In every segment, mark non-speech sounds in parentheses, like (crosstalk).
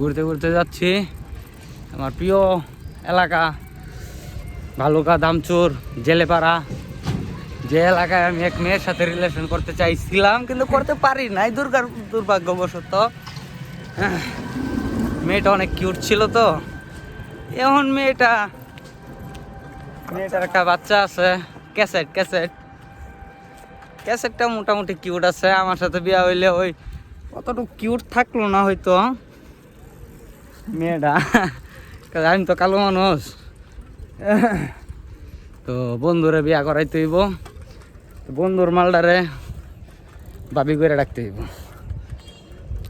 ঘুরতে ঘুরতে যাচ্ছি। আমার প্রিয় এলাকা, ভালুকা, দামচুর, জেলেপাড়া। যে এলাকায় আমি এক মেয়ের সাথে রিলেশন করতে চাইছিলাম, কিন্তু করতে পারি নাই, দুর্গার দুর্ভাগ্যবশত। মেয়েটা অনেক কিউট ছিল তো। এখন মেয়েটা, মেয়েটার একটা বাচ্চা আছে ক্যাসেট ক্যাসেট ক্যাসেটটা মোটামুটি কিউট আছে, আমার সাথে বিয়া হইলে ওই অতটুকু কিউট থাকল না হয়তো। মেয়েটা। আমি তো কালো মানুষ। তো বন্ধুরে বিয়া করাইতে হইব। বন্ধুর মালডারে বাবি করে ডাকতে হইব।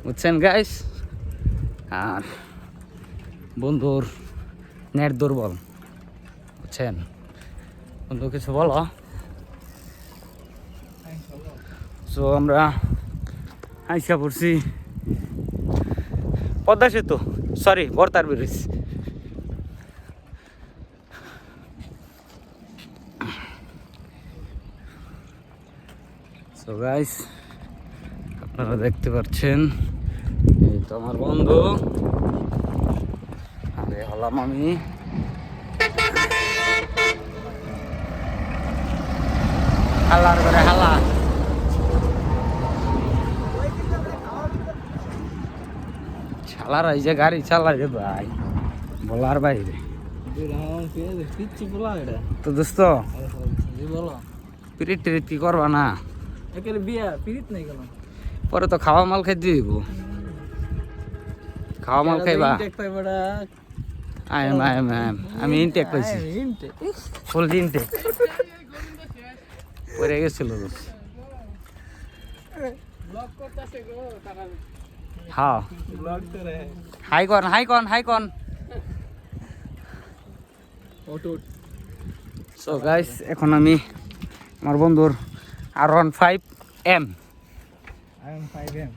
বুঝছেন গাইস আর বন্ধুর নেট দুর্বল। বুঝছেন? বন্ধু, কিছু বলো? সো আমরা আইসা পড়ছি Padma Setu. Sorry border bridge so guys আপনারা দেখতে পাচ্ছেন, এই তো আমার বন্ধু। আরে হলাম আমি হাল্লার করে হাল্লা চালার এই যে গাড়ি রে ভাই। বলার বাইরে। তো দোস্ত, পিরিট টিরিট কি করবা না? পরে তো খাওয়া মাল খাই দিব খাওয়া মাল খাইবা? Intake পাইবাড়া I am I am I am আমি ইনটেক পাইছি। ফুল ইনটেক পরে গেছিল দোস্ত। ব্লক করতেছে গো হাই কন হাই কন হাই কন। অটো সো গাইস এখন আমি আমার বন্ধুর আর one five M I M 5 M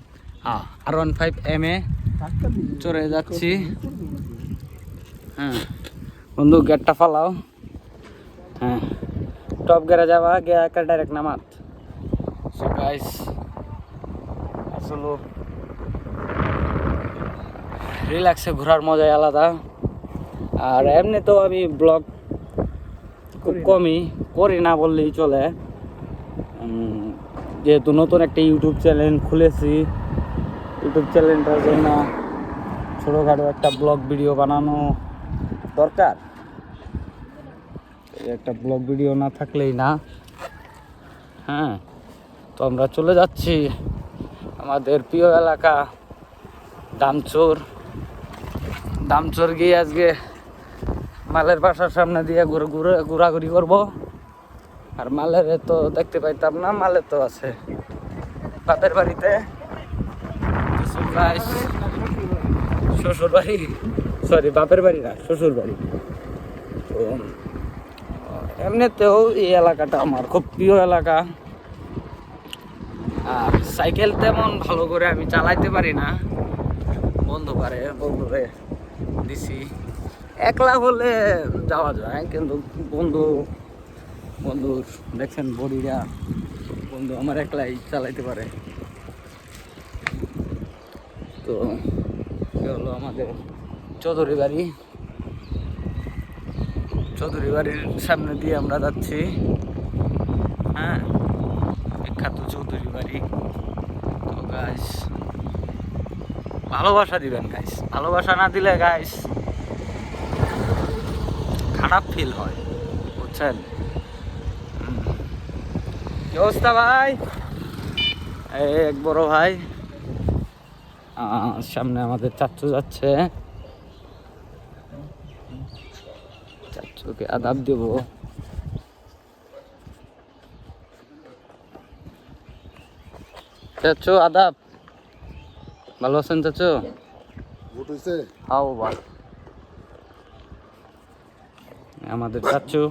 হ্যাঁ আর ওয়ান ফাইভ এম এ চড়ে যাচ্ছি। হ্যাঁ বন্ধু গেটটা ফালাও। হ্যাঁ টপ গেরে যাওয়া গিয়ে একটা ডাইরেক্ট নামাত। সো গাইস আসলে রিল্যাক্সে ঘোরার মজাই আলাদা। আর এমনি তো আমি ব্লগ খুব কমই করি না বললেই চলে। যেহেতু নতুন একটা ইউটিউব চ্যানেল খুলেছি ইউটিউব চ্যানেলটার জন্য ছোটোখাটো একটা ব্লগ ভিডিও বানানো দরকার। এই একটা ব্লগ ভিডিও না থাকলেই না। হ্যাঁ তো আমরা চলে যাচ্ছি। আমাদের প্রিয় এলাকা দামচোর। দামচোর গিয়ে আজকে মালের বাসার সামনে দিয়ে ঘুরে ঘুরে ঘোরাঘুরি করব। আর মালের তো দেখতে পাইতাম না মালের তো আছে। বাপের বাড়িতে। guys শ্বশুর বাড়ি সরি বাপের বাড়ি না শ্বশুর বাড়ি তো, এমনিতেও এই এলাকাটা আমার খুব প্রিয় এলাকা। আর সাইকেল তেমন ভালো করে আমি চালাইতে পারি না। বন্ধু পারে বন্ধুরে দিছি। একলা হলে যাওয়া যায়, কিন্তু বন্ধু বন্ধুর দেখছেন বডিরা, বন্ধু আমার একলাই চালাইতে পারে। তো হলো আমাদের চৌধুরী বাড়ি। চৌধুরী বাড়ির সামনে দিয়ে আমরা যাচ্ছি। হ্যাঁ বিখ্যাত চৌধুরী বাড়ি। তো গাইস ভালোবাসা দিবেন গাইস ভালোবাসা না দিলে গাইস খারাপ ফিল হয়, বুঝছেন? কি অবস্থা ভাই? এক বড় ভাই। সামনে আমাদের চাচ্চু যাচ্ছে। চাচ্চুকে আদাব দেব। চাচ্চু আদাব। ভালো আছেন চাচ্চু ভোট হয়েছে হাও বা আমাদের চাচ্চু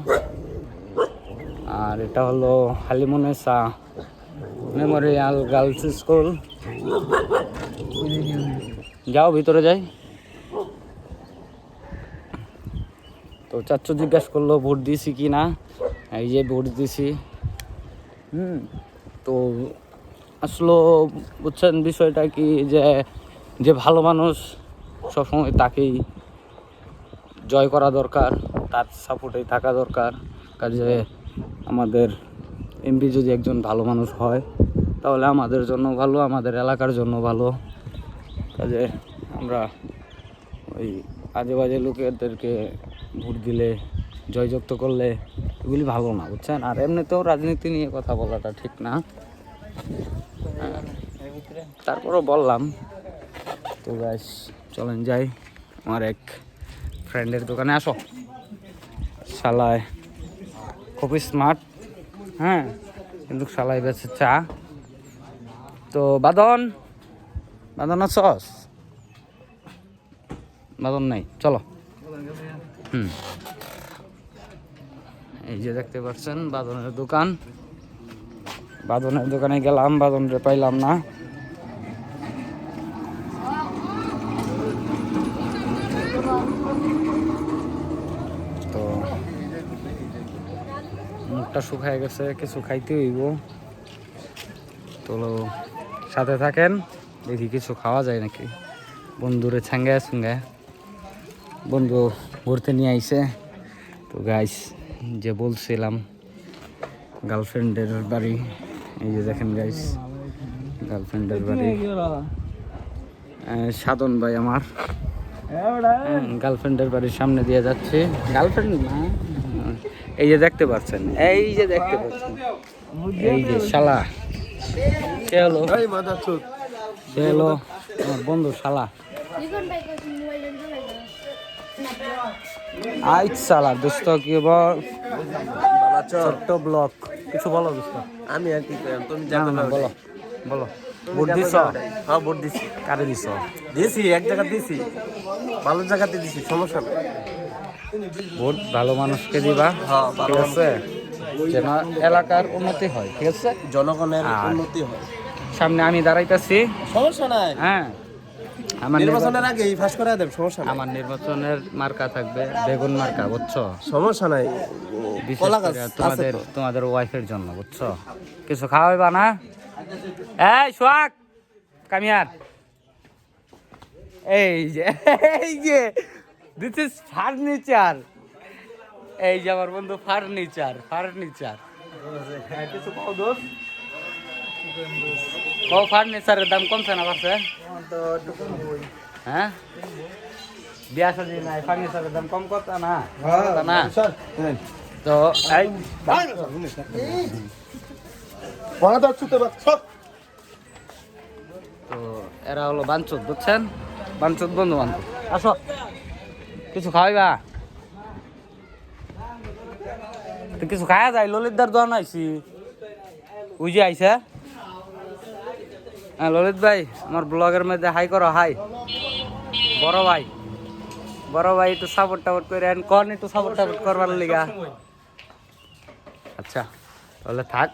আর এটা হলো হালিমুনেসা মেমোরিয়াল গার্লস স্কুল। যাও ভিতরে যাই। তো চাচ্চু জিজ্ঞাসা করল ভোট দিয়েছি কি না? এই যে ভোট দিছি হুম তো আসলো, বুঝছেন বিষয়টা কি যে যে ভালো মানুষ সবসময় তাকেই জয় করা দরকার, তার সাপোর্টেই থাকা দরকার। কাজে আমাদের এমপি যদি একজন ভালো মানুষ হয়, তাহলে আমাদের জন্য ভালো, আমাদের এলাকার জন্য ভালো। কাজে আমরা ওই আজে বাজে লোকেদেরকে ভোট দিলে, জয়যুক্ত করলে এগুলি ভালো না, বুঝছেন? আর এমনিতেও রাজনীতি নিয়ে কথা বলাটা ঠিক না। তারপরও বললাম। তো গাছ চলেন যাই। আমার এক ফ্রেন্ডের দোকানে, আসো। শালায় খুবই স্মার্ট হ্যাঁ কিন্তু শালায় বেছে চা। তো বাদন বাদন সস বাদন নাই, চলো। হুম। এই যে দেখতে পাচ্ছেন, বাদনের দোকান। বাদনের দোকানে গেলাম, বাদনরে পাইলাম না। তো মুখটা শুকায় গেছে, কিছু খাইতে হইব। তো সাথে থাকেন, দেখি কিছু খাওয়া যায় নাকি। বন্ধুরে ছাঙ্গায় ছুঙ্গায়। বন্ধু ঘুরতে নিয়ে আইসে তো গাইস যে বলছিলাম গার্লফ্রেন্ডের বাড়ি। এই যে দেখেন গাইস গার্লফ্রেন্ডের বাড়ি। সাধন ভাই আমার। গার্লফ্রেন্ডের বাড়ির সামনে দিয়ে যাচ্ছে। গার্লফ্রেন্ড না? এই যে দেখতে পাচ্ছেন এই যে দেখতে পাচ্ছেন। এই যে শালা। সে হলো। সে হলো আমার বন্ধু শালা। আইট শালা দোস্ত কি বল ছোট্ট ব্লক। কিছু বলো দোস্ত। আমি আর কি কইলাম তুমি না, বলো বলো। ভোট দিছ? হ্যাঁ ভোট দিছি। কারে দিছ? দিছি এক জায়গা দিছি। ভালো জায়গাতে দিছি সমস্যা নেই। ভোট ভালো মানুষকে দিবা হ্যাঁ, ঠিক আছে? যেন এলাকার উন্নতি হয় ঠিক আছে? জনগণের উন্নতি হয়। সামনে আমি দাঁড়াইতাছি। সমস্যা নাই। হ্যাঁ। আমার নির্বাচনের আগে ফাঁস করে দেব সমস্যা নাই। আমার নির্বাচনের মার্কা থাকবে বেগুন মার্কা বুঝছ? সমস্যা নাই। কলা গাছ তোমাদের তোমাদের ওয়াইফের জন্য বুঝছ? কিছু খাওয়াইবা না? এই সোহাগ! কামিয়ার এই যে (laughs) এই যে দিস ইজ ফার্নিচার এই যে আমার বন্ধু ফার্নিচার ফার্নিচার কিছু কও দোষ কও ফার্নিচারের দাম কমছে না বাড়ছে? হ্যাঁ? বিয়া সাজি নাই ফার্নিচারের দাম কম করতা না। না? তো এই তো এরা হলো বাঞ্চুত বুঝছেন? বাঞ্চুত বন্ধু বান্ধব। আসো। কিছু খাওয়াইবা? তো কিছু খাওয়া যায় ললিতদার দোয়ান আইছি। ওই যে আইসা হ্যাঁ ললিত ভাই, আমার ব্লগের মধ্যে হাই করো হাই বড় ভাই বড় ভাই একটু সাপোর্ট টাপোর্ট করে কন একটু সাপোর্ট টাপোর্ট করবার লিগা? আচ্ছা তাহলে থাক,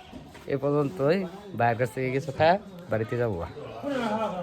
এ পর্যন্তই। বাইরের কাছ থেকে কিছু খায় বাড়িতে যাব।